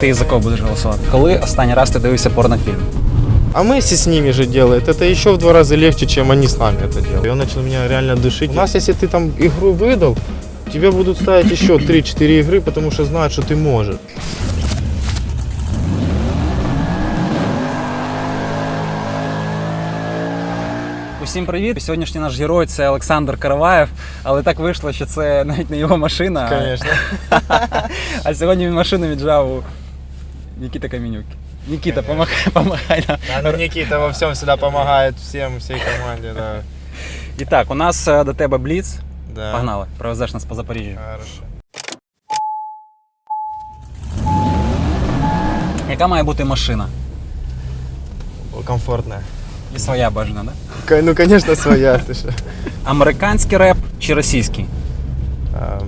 Ти за кого будеш голосувати? Коли останній раз ти дивився порнофільм? А Месси с ними же делает. Это еще в два раза легче, чем они с нами это делают. И он начал меня реально душить. У нас, если ты там игру выдал, тебе будут ставить еще 3-4 игры, потому что знают, что ты можешь. Усім привіт! Сьогоднішній наш герой це Олександр Караваєв, але так вийшло, що це навіть не його машина. Конечно. А сьогодні він машину віджав у Нікіта Камінюк. Нікіта, помагай, помагай нам. А ну, Никита во всем всегда помогает всем, всей команде, да. І так, у нас е, до тебе бліц. да. Погнали, провезеш нас по Запоріжжю. Хорошо. Яка має бути машина? Комфортная. І своя бажана, да? К- Ну, конечно, своя. Ты что? Американський реп чи російський? А,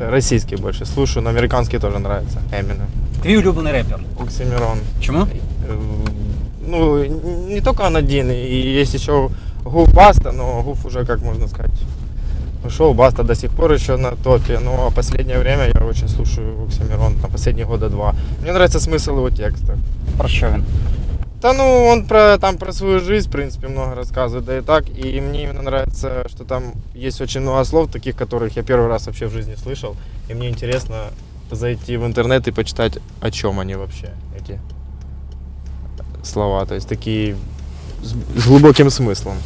м, Российский больше слушаю, но американский тоже нравится. Эмина. Твій улюблений репер. Оксимирон. Чому? Э, Ну, не только он один, и есть еще Гуф Баста, но Гуф уже, как можно сказать, ушел. Баста до сих пор еще на топе, но последнее время я очень слушаю Оксимирон, там последние года два. Мне нравится смысл его текста. Про що він? Да ну, он про, там про свою жизнь, в принципе, много рассказывает, да и так. И мне именно нравится, что там есть очень много слов, таких, которых я первый раз вообще в жизни слышал. И мне интересно зайти в интернет и почитать, о чем они вообще, эти слова. То есть такие с, с глубоким смыслом.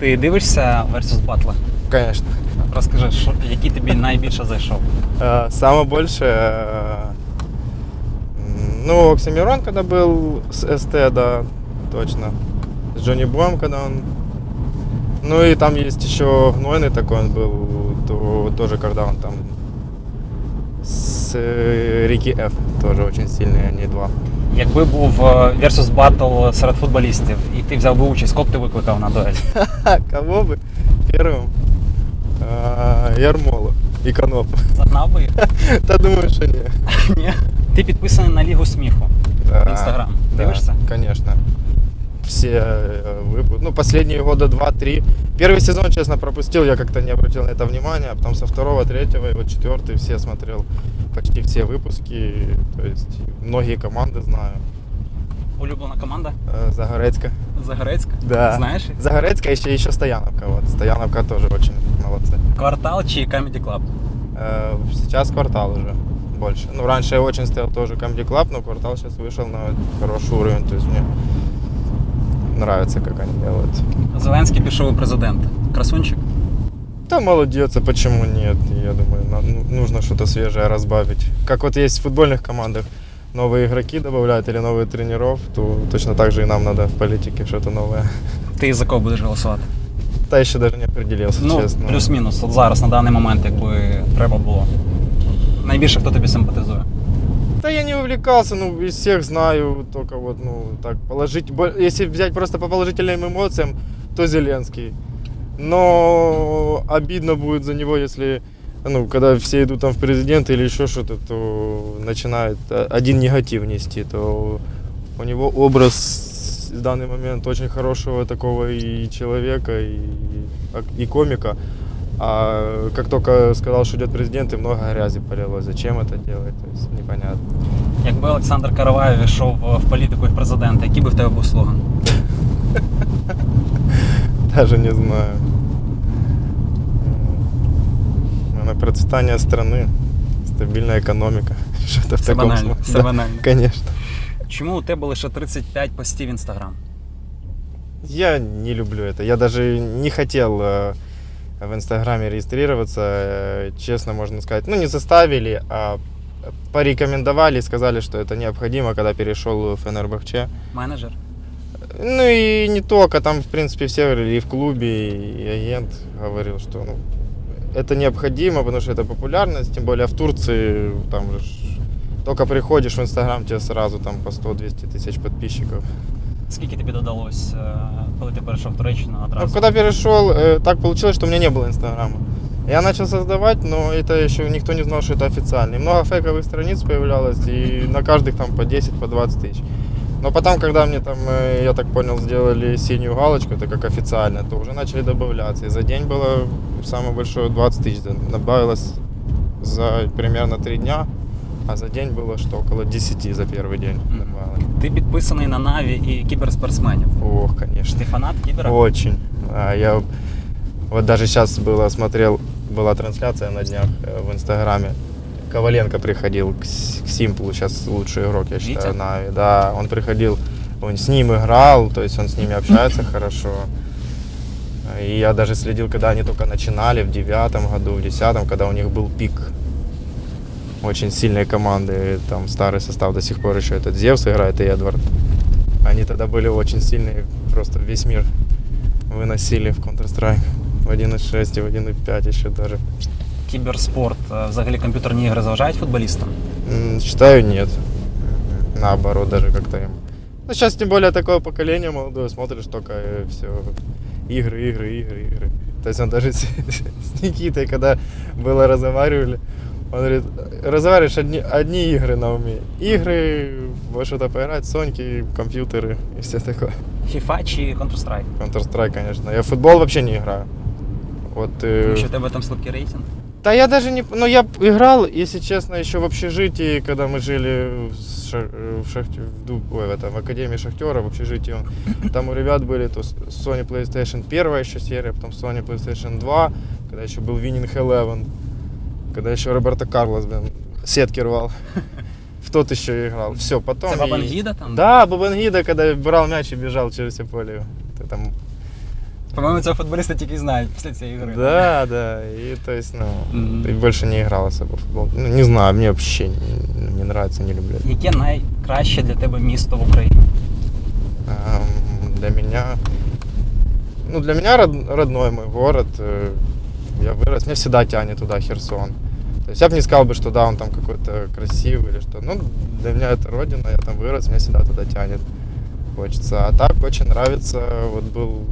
Ти дивишся Versus Battle? Конечно. Розкажи, що, який тобі найбільше зайшов? Э, Самое большее, э, ну, Оксимирон, когда был с СТ, да, точно. С Джонни Боем, когда он... Ну и там есть еще Гнойный такой он был, то, тоже когда он там с э, Рики Ф, тоже очень сильные они два. Якби був е, Versus Battle серед футболістів, і ти взяв би участь, кого б ти викликав на дуель? Кого бы? Первым? А, Ярмола и Каноп. Загнав би їх? Да думаю, что нет. Ні. Ти підписаний на Лігу сміху. Да, Инстаграм. да, Дивишься? Конечно. Все выпуски. Ну, последние года два-три. Первый сезон, честно, пропустил, я как-то не обратил на это внимания. А потом со второго, третьего и вот четвертый все смотрел почти все выпуски. То есть многие команды знаю. Улюблена команда? Э, Загорецка. Загорецька? Да. Знаєш? Загорецка еще, еще Стояновка. Вот. Стояновка тоже очень молодцы. Квартал чи Comedy Club? Э, Сейчас квартал уже больше. Ну, раньше я очень стоял тоже Comedy Club, но квартал сейчас вышел на хороший уровень. То есть мне нравится, как они делают. Зеленський пішов у президент. Красунчик? Да молодец, а почему нет? Я думаю, на- ну, нужно что-то свежее разбавить. Как вот есть в футбольных командах новые игроки добавляют или новые тренеров, то точно так же и нам надо в политике что-то новое. Ти за кого будеш голосувати? Та еще даже не определился, Ну, честно. плюс-мінус. От зараз, на даний момент, якби треба було. Найбільше хто тобі симпатизує? Да я не увлекался, ну, из всех знаю, только вот, ну, так, положить, бо- если взять просто по положительным эмоциям, то Зеленский. Но обидно будет за него, если, ну, когда все идут там в президенты или еще что-то, то начинает э, один негатив нести, то у него образ в данный момент очень хорошего такого и человека, и, и комика. А как только сказал, что идет президент, и много грязи полилось. Зачем это делать? То есть непонятно. Якби Олександр Караваєв йшов в політику як президент, який би в тебе був слоган? Даже не знаю. Наверное, процветание страны, стабильная экономика. Что-то в Все таком банально. смысле. Все Да, банально. Конечно. Чому у тебе лише 35 постів в інстаграм? Я не люблю это. Я даже не хотел э, в Инстаграме регистрироваться. э, Честно можно сказать. Ну, не заставили, а порекомендовали, сказали, что это необходимо, когда перешел в ФНРБХЧ. Менеджер? Ну и не только, там, в принципе, все говорили, и в клубе, и агент говорил, что ну, это необходимо, потому что это популярность, тем более в Турции, там же только приходишь в Инстаграм, тебе сразу там по 100-200 тысяч подписчиков. Скільки тобі додалось, коли ти перейшов в Туреччину Ну, одразу? когда перешел, так получилось, что у меня не было Инстаграма. Я начал создавать, но это еще никто не знал, что это официально. И много фейковых страниц появлялось, и на каждых там по 10, по 20 тысяч. Но потом, когда мне там, я так понял, сделали синюю галочку, это как официально, то уже начали добавляться. И за день было самое большое 20 тысяч. Добавилось за примерно 3 дня. А за день было что, около 10 за первый день Мгм. добавили. Ти підписаний на Наві і кіберспортсменів. Ох, конечно. Ти фанат кібера? Очень. А я вот даже сейчас было смотрел, была трансляция на днях э, в Инстаграме. Коваленко приходил к, С- к Симплу, сейчас лучший игрок, я считаю, Витя? Нави. Да, он приходил, он с ним играл, то есть он с ними общается хорошо. И я даже следил, когда они только начинали в девятом году, в десятом, когда у них был пик. Очень сильные команды, там старый состав до сих пор еще этот Зевс играет и Эдвард. Они тогда были очень сильные, просто весь мир выносили в Counter-Strike. В 1.6 и в 1.5 еще даже. Кіберспорт, е, взагалі комп'ютерні ігри заважають футболістам? М, Считаю, нет. Наоборот, даже как-то им. Ну, сейчас тем более такое поколение молодое, смотришь только все игры, игры, игры, игры. То есть он даже с, с Никитой, когда было разговаривали, он говорит, разговариваешь одни, одни игры на уме. Игры, во что-то поиграть, соньки, компьютеры и все такое. FIFA чи Counter-Strike? Counter-Strike, конечно. Я в футбол вообще не играю. Вот, э, Тому що в тебе там слабкий рейтинг. Да я даже не... Ну, я играл, если честно, еще в общежитии, когда мы жили в, Ша- в, шахте, в, ой, в, этом, в Академии Шахтера, в общежитии. Там у ребят были то Sony PlayStation 1 еще серия, потом Sony PlayStation 2, когда еще был Winning Eleven, когда еще Роберто Карлос, блин, сетки рвал. В тот еще играл. Все, потом... Це и- Бабангіда там? Да, Бабангида, когда брал мяч и бежал через все поле. Ты там По-моєму, цього футболіста тільки знають після цієї гри. Да, да. И то есть, ну, Мгм. и больше не играл особо в футбол. Ну, не знаю, мне вообще не, не нравится, не люблю. это. Яке найкраще для тебе місто в Україні? Ам, Для меня, ну, для меня род- родной мой город. э, Я вырос, меня всегда тянет туда Херсон. То есть я бы не сказал бы, что да, он там какой-то красивый или что. Ну, для меня это родина, я там вырос, меня всегда туда тянет. Хочется. А так очень нравится, вот был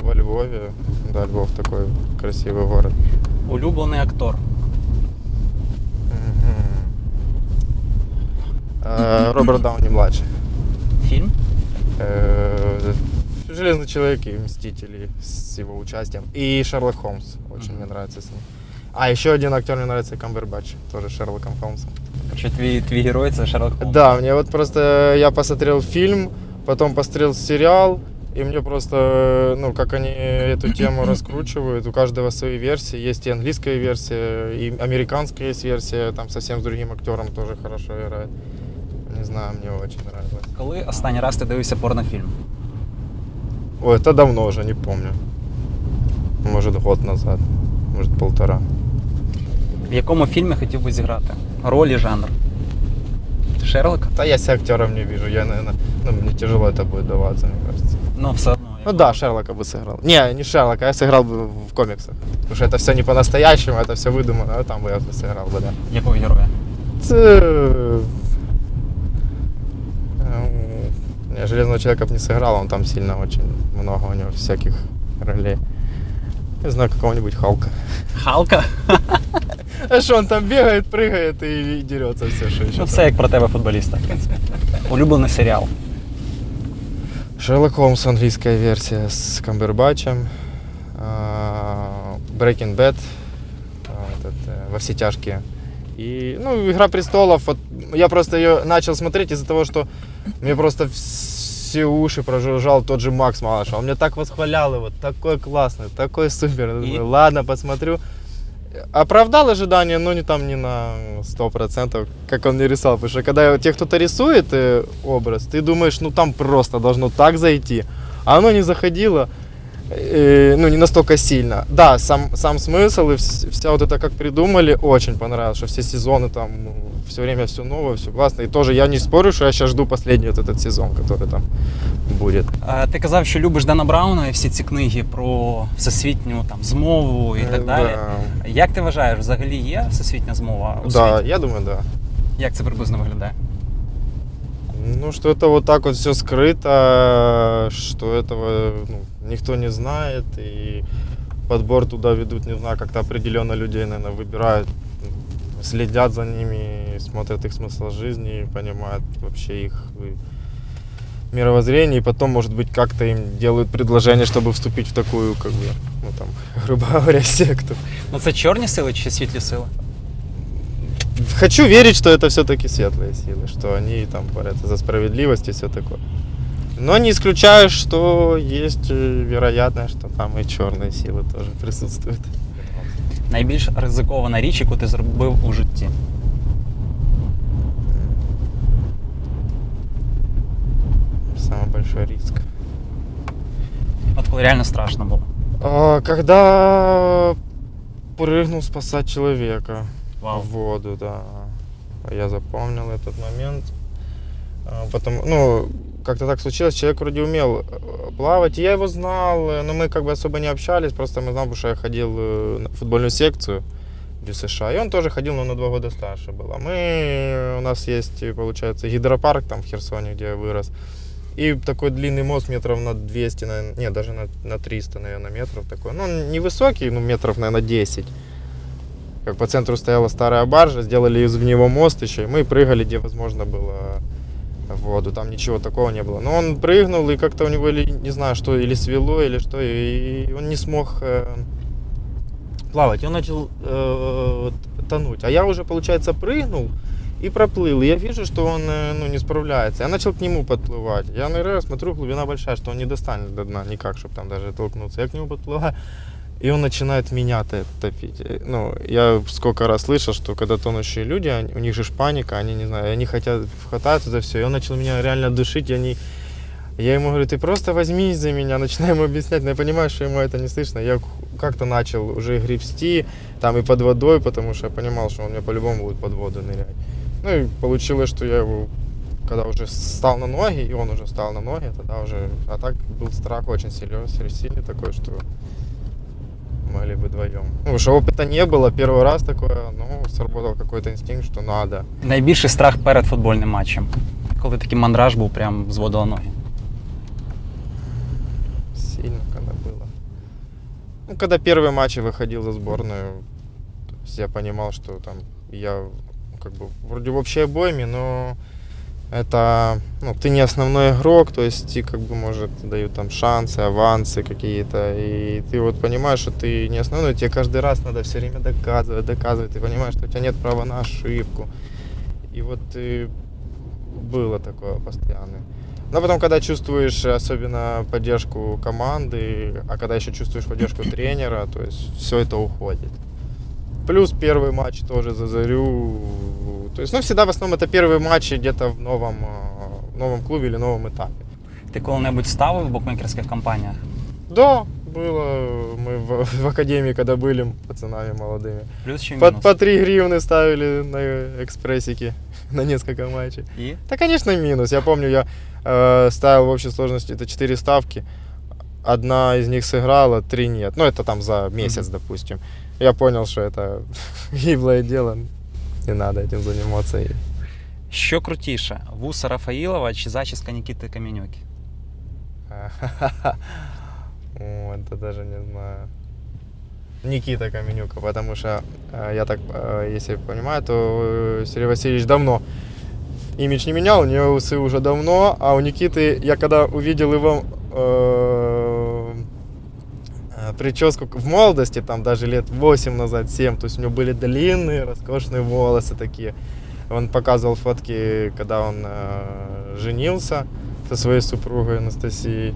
во Львове. Да, Львов такой красивый город. Улюблений актор. Э, Роберт Дауни младший. Фільм? Э, Железный человек и Мстители с его участием. И Шерлок Холмс. Очень мне нравится с ним. А еще один актер мне нравится Камбербэтч, тоже Шерлоком Холмсом. Короче, твій, твій герой це Шерлок Холмс. Да, мне вот просто я посмотрел фильм, потом посмотрел сериал, и мне просто, э, ну, как они эту тему раскручивают, у каждого свои версии. Есть и английская версия, и американская есть версия, там совсем с другим актером тоже хорошо играет. Не знаю, мне очень нравилось. Коли останній раз ти дивився порнофільм? Ой, это давно уже, не помню. Может, год назад, может, полтора. В якому фільмі хотів би зіграти? Роль і жанр? Шерлока? Да я себя актером не вижу, я, наверное, ну, мне тяжело это будет даваться, мне кажется. Ну, все одно. Ну да, Шерлока бы сыграл. Не, не Шерлока, я сыграл бы в комиксах. Потому что это все не по-настоящему, это все выдумано, а там бы я бы сыграл бы, да. Якого героя? Ц- Эм, Не, Железного человека бы не сыграл, он там сильно очень много у него всяких ролей. Не знаю, какого-нибудь Халка. Халка? А что он там бегает, прыгает и, дерется все, что еще. Ну, все як про тебе футболіста, в принципі. Улюблений серіал. Шерлок Холмс, английская версия с Камбербачем. а, Breaking Bad. а, этот, э, во все тяжкие. И, ну, Игра престолов. Вот, я просто ее начал смотреть из-за того, что мне просто все уши прожужжал тот же Макс Малыш. Он мне так восхвалял его, такой классный, такой супер. Думаю, Ладно, посмотрю. Оправдал ожидания, но не там не на 100%, как он мне рисовал. Потому что когда тебе кто-то рисует э, образ, ты думаешь, ну там просто должно так зайти. А оно не заходило, ну не настолько сильно. Да, сам, сам смысл и вс- вся вот это как придумали, очень понравилось, что все сезоны там, все время все новое, все классно. И тоже я не спорю, что я сейчас жду последний вот этот сезон, который там будет. Е, Ти казав, що любиш Дана Брауна і всі ці книги про всесвітню там змову і Е, так далі. Да. Як ти вважаєш, взагалі є всесвітня змова у Да, світі? я думаю, да. Як це приблизно виглядає? Ну, что это вот так вот все скрыто, что этого ну, никто не знает, и подбор туда ведут, не знаю, как-то определенно людей, наверное, выбирают, м, следят за ними, смотрят их смысл жизни, и понимают вообще их э, мировоззрение, и потом, может быть, как-то им делают предложение, чтобы вступить в такую, как бы, ну, там, грубо говоря, секту. Ну це чорні сили чи світлі сили? хочу верить, что это все-таки светлые силы, что они там борются за справедливость и все такое. Но не исключаю, что есть э, вероятность, что там и черные силы тоже присутствуют. Найбільш ризикована річ, яку ти зробив у житті. Самый большой риск. От коли реально страшно було. А, Когда прыгнул спасать человека Вау. в воду, да. Я запомнил этот момент. А, Потому, ну, как-то так случилось, человек вроде умел э, плавать, и я его знал, э, но мы как бы особо не общались, просто мы знали, что я ходил э, на футбольную секцию в США, и он тоже ходил, но на два года старше был. А мы, у нас есть, получается, гидропарк там в Херсоне, где я вырос, и такой длинный мост метров на 200, наверное, нет, даже на, на 300, наверное, метров такой. Ну, он невысокий, ну, метров, наверное, 10. Как по центру стояла старая баржа, сделали из в него мост еще, и мы прыгали, где возможно было в воду. Там ничего такого не было. Но он прыгнул, и как-то у него, или, не знаю, что, или свело, или что, и он не смог э, плавать. И он начал э, тонуть. А я уже, получается, прыгнул и проплыл. И я вижу, что он э, ну, не справляется. Я начал к нему подплывать. Я ныряю, смотрю, глубина большая, что он не достанет до дна никак, чтобы там даже толкнуться. Я к нему подплываю, и он начинает меня то- топить. Э, Ну, я сколько раз слышал, что когда тонущие люди, они- у них же паника, они, не знаю, они хотят, хватаются за все. И он начал меня реально душить, и они... Я ему говорю, ты просто возьмись за меня, начинаю ему объяснять, но я понимаю, что ему это не слышно. Я как-то начал уже гребсти, там и под водой, потому что я понимал, что он мне по-любому будет под воду нырять. Ну и получилось, что я его, когда уже стал на ноги, и он уже стал на ноги, тогда уже, а так был страх очень силен, сильный такой, что могли бы вдвоем. Ну, что опыта не было, первый раз такое, ну, сработал какой-то инстинкт, что надо. Найбільший страх перед футбольним матчем. Коли такий мандраж був, прям зводило ноги. Сильно когда было. Ну, когда первые матчи выходил за сборную, то есть я понимал, что там я как бы вроде в общей обойме, но это, ну, ты не основной игрок, то есть тебе как бы, может, дают там шансы, авансы какие-то, и ты вот понимаешь, что ты не основной, тебе каждый раз надо все время доказывать, доказывать, ты понимаешь, что у тебя нет права на ошибку. И вот ты было такое постоянно. Но потом, когда чувствуешь особенно поддержку команды, а когда еще чувствуешь поддержку тренера, то есть все это уходит. Плюс первый матч тоже за Зарю. То есть, ну, всегда в основном это первые матчи где-то в новом, э, новом клубе или новом этапе. Ти коли-небудь ставив в букмекерських компаніях? Да, было. Мы в, в академии, когда были пацанами молодыми. Плюс чи По, мінус? по 3 гривны ставили на экспрессике на несколько матчей. І? Да, конечно, минус. Я помню, я э, ставил в общей сложности это 4 ставки. Одна из них сыграла, три нет. Ну, это там за месяц, Мгм. допустим. Я понял, что это гиблое дело. Не надо этим заниматься. И- Що крутіше, вуса Рафаїлова чи зачіска Нікіти Кам'янюки? О, это даже не знаю. Никита Каменюка, потому что, э, я так, э, если понимаю, то э, Сергей Васильевич давно имидж не менял, у него усы уже давно, а у Никиты, я когда увидел его э, э, прическу в молодости, там даже лет 8 назад, 7, то есть у него были длинные, роскошные волосы такие. Он показывал фотки, когда он э, женился со своей супругой Анастасией.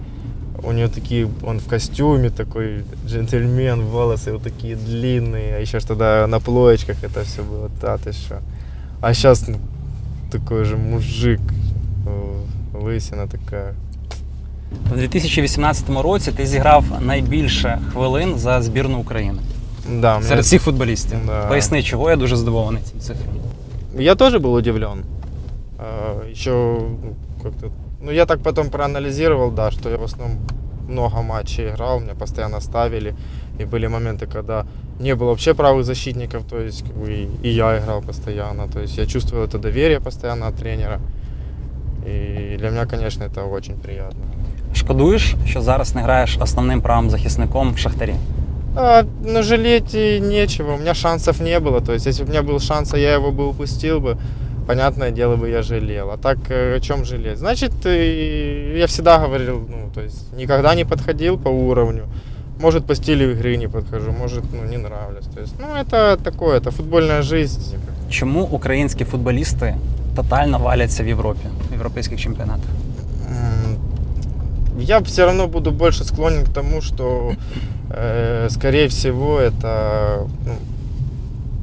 У нее такие, он в костюме такой, джентльмен, волосы вот такие длинные. А еще ж тогда на плоечках это все было, да, ты что. А сейчас такой же мужик, э, лысина такая. У 2018 році ти зіграв найбільше хвилин за збірну України Да, у меня- серед всіх футболістів. Да. Поясни, чого я дуже здивований цим цифрам. Я тоже был удивлен. А, Еще ну, как-то. Ну, я так потом проанализировал, да, что я в основном много матчей играл, меня постоянно ставили. И были моменты, когда не было вообще правых защитников, то есть как бы, и, и я играл постоянно. То есть я чувствовал это доверие постоянно от тренера. И для меня, конечно, это очень приятно. Шкодуєш, що зараз не граєш основним правим захисником в Шахтарі? А, ну, жалеть и нечего. У меня шансов не было. То есть, если бы у меня был шанс, а я его бы упустил бы, понятное дело бы, я жалел. А так, э, о чем жалеть? Значит, э, я всегда говорил, ну, то есть, никогда не подходил по уровню. Может, по стилю игры не подхожу, может, ну, не нравлюсь. То есть, ну, это такое, это футбольная жизнь. Чому українські футболісти тотально валяться в Європі, в європейських чемпіонатах? Я все равно буду больше склонен к тому, что, э, скорее всего, это ну,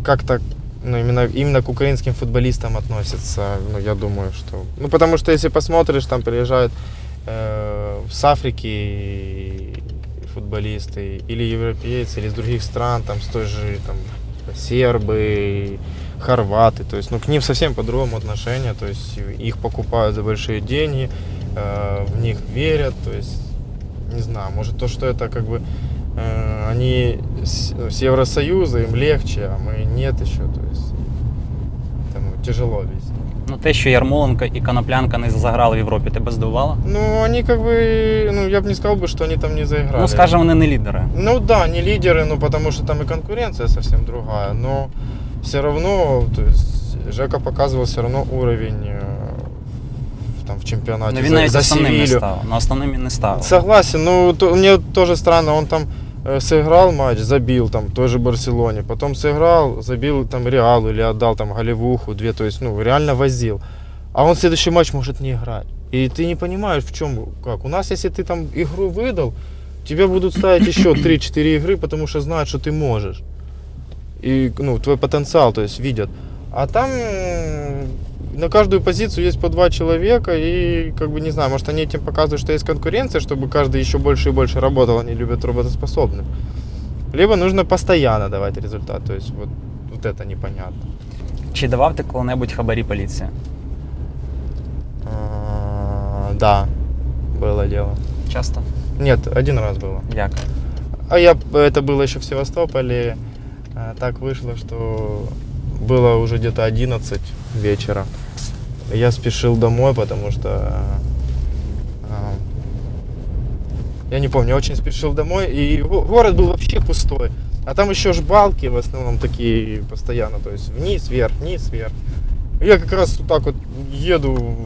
как-то ну, именно, именно к украинским футболистам относится. Ну, я думаю, что... Ну, потому что если посмотришь, там приезжают э, с Африки футболисты, или европейцы, или из других стран, там, с той же, там, сербы, хорваты, то есть, ну, к ним совсем по-другому отношение, то есть, их покупают за большие деньги, э, в них верят, то есть, не знаю, может то, что это как бы э, они с, ну, с Евросоюза, им легче, а мы нет еще, то есть, это, ну, тяжело вести. Ну, те, що Ярмоленко і Коноплянка не заграли в Європі, тебе здивувало? Ну, они как бы, ну, я бы не сказал бы, что они там не заиграли. Ну, скажемо, вони не лідери. Ну да, не лидеры, ну потому что там и конкуренция совсем другая, но все равно, то есть Жека показывал все равно уровень э, в- там в чемпионате Ну, він за, навіть за основним не Севилью. став. На основним він не став. Согласен, ну то, мне тоже странно, он там э, сыграл матч, забил там той же Барселоне, потом сыграл, забил там Реалу или отдал там голевуху, две, то есть ну реально возил. А он в следующий матч может не играть. И ты не понимаешь, в чем, как. У нас, если ты там игру выдал, тебе будут ставить еще 3-4 игры, потому что знают, что ты можешь. И, ну, твой потенциал, то есть, видят. А там м, на каждую позицию есть по два человека, и, как бы, не знаю, может, они этим показывают, что есть конкуренция, чтобы каждый еще больше и больше работал, они любят работоспособных. Либо нужно постоянно давать результат, то есть, вот, вот это непонятно. Чи давав ти коли-небудь хабарі поліції? А, Да, было дело. Часто? Нет, один раз было. Як? А я, это было еще в Севастополе. А, Так вышло, что было уже где-то 11 вечера. Я спешил домой, потому что а, я не помню, я очень спешил домой, и го- город был вообще пустой. А там еще ж балки в основном такие постоянно, то есть вниз, вверх, вниз, вверх. Я как раз вот так вот еду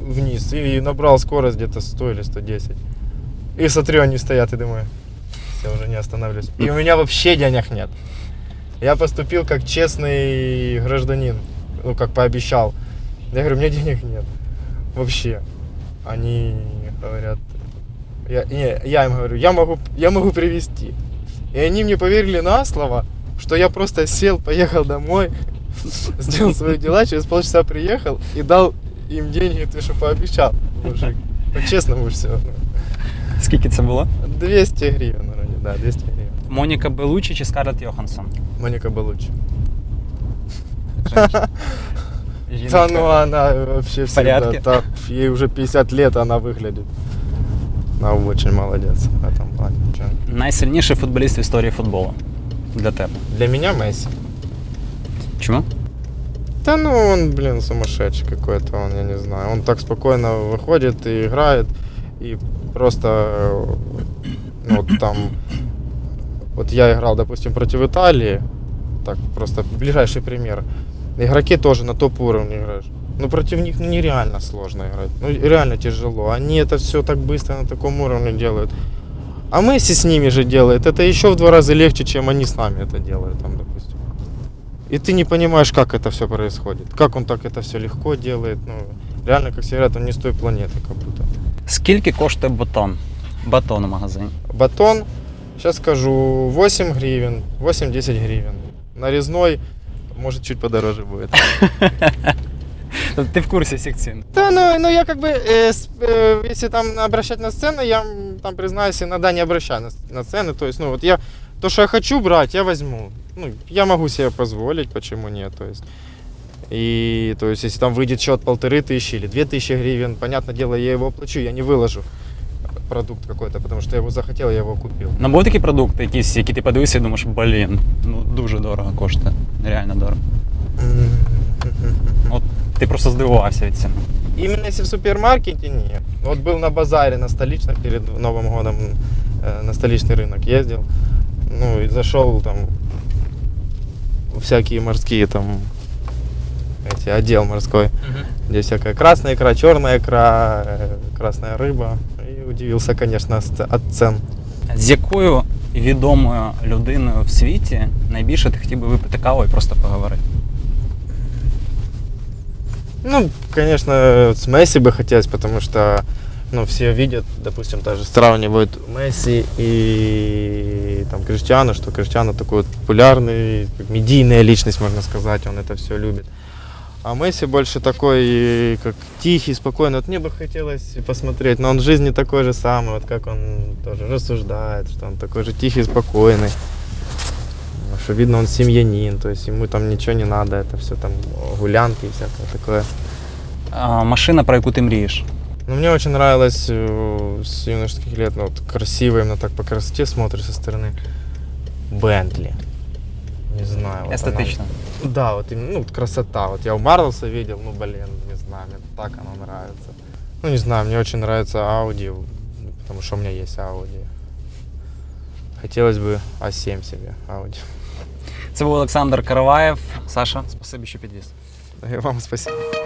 вниз и набрал скорость где-то 100 или 110. И смотрю, они стоят и думаю, все, уже не остановлюсь. И у меня вообще денег нет. Я поступил как честный гражданин, ну, как пообещал. Я говорю, у меня денег нет. Вообще. Они говорят, я, не, я им говорю, я могу, я могу привезти. И они мне поверили на слово, что я просто сел, поехал домой, сделал свои дела, через полчаса приехал и дал им деньги, ты что пообещал, мужик. По-честному все. Скільки це було? 200 гривен вроде, да, 200 гривен. Моніка Белучі чи Скарлетт Йоханссон? Моника Балучи. Жіночка. Да ну она вообще всегда, порядке? так, ей уже 50 лет она выглядит. Она очень молодец в этом плане. Чё. Найсильніший футболіст в історії футболу для тебе. Для меня Месси. Чому? Да ну он, блин, сумасшедший какой-то, он, я не знаю. Он так спокойно выходит и играет, и просто, э, ну, вот там, вот я играл, допустим, против Италии, так, просто ближайший пример. Игроки тоже на топ-уровне играешь. Ну, против них ну, нереально сложно играть. Ну, реально тяжело. Они это все так быстро на таком уровне делают. А Месси с ними же делает. Это еще в два раза легче, чем они с нами это делают, там, допустим. И ты не понимаешь, как это все происходит. Как он так это все легко делает. Ну, реально, как все говорят, он не с той планеты, как будто. Скільки коштує батон? Батон у магазині. Батон, сейчас скажу, 8 гривен, 8-10 гривен. Нарезной, может, чуть подороже будет. Тобто Ти в курсі всіх цін. Да, ну, ну я как бы, э, с- э, если там обращать на цены, я м, там, признаюсь, иногда не обращаю на, с- на цены. То есть, ну вот я, то, что я хочу брать, я возьму. Ну, я могу себе позволить, почему нет, то есть. И, то есть, если там выйдет счет полторы тысячи или две тысячи гривен, понятное дело, я его оплачу, я не выложу продукт какой-то, потому что я его захотел, я его купил. Ну, були такі продукти, якісь, які ти подивився і думаєш, блін, ну дуже дорого коштує. Реально дорого. От ти просто здивувався від ціни. Именно если в супермаркете нет. Вот был на базаре на столичном перед Новым годом э, на столичный рынок ездил. Ну и зашел там всякие морские там эти отдел морской, где всякая красная икра, черная икра, э, красная рыба. И удивился, конечно, с ц- от цен. З якою відомою людиною в світі найбільше ти хотів би випити каву і просто поговорити? Ну, конечно, с Месси бы хотелось, потому что, ну, все видят, допустим, даже сравнивают Месси и там Криштиану, что Криштиану такой вот популярный, как медийная личность, можно сказать, он это все любит. А Месси больше такой, как тихий, спокойный. Вот мне бы хотелось посмотреть, но он в жизни такой же самый, вот как он тоже рассуждает, что он такой же тихий, спокойный. Что видно, он семьянин, то есть ему там ничего не надо, это все там гулянки и всякое такое. А, машина, про яку ти мрієш? Ну, мне очень нравилось э, с юношеских лет, ну, вот красиво, именно так по красоте смотришь со стороны. Бентли Не знаю. вот Естетично. она- да, вот именно, ну, вот красота. Вот я у Марлоса видел, ну, блин, не знаю, мне так оно нравится. Ну, не знаю, мне очень нравится Audi, потому что у меня есть Audi. Хотелось бы А7 себе, Audi. Це був Олександр Караваєв. Саша, спасибі, що підвіз. И вам спасибо.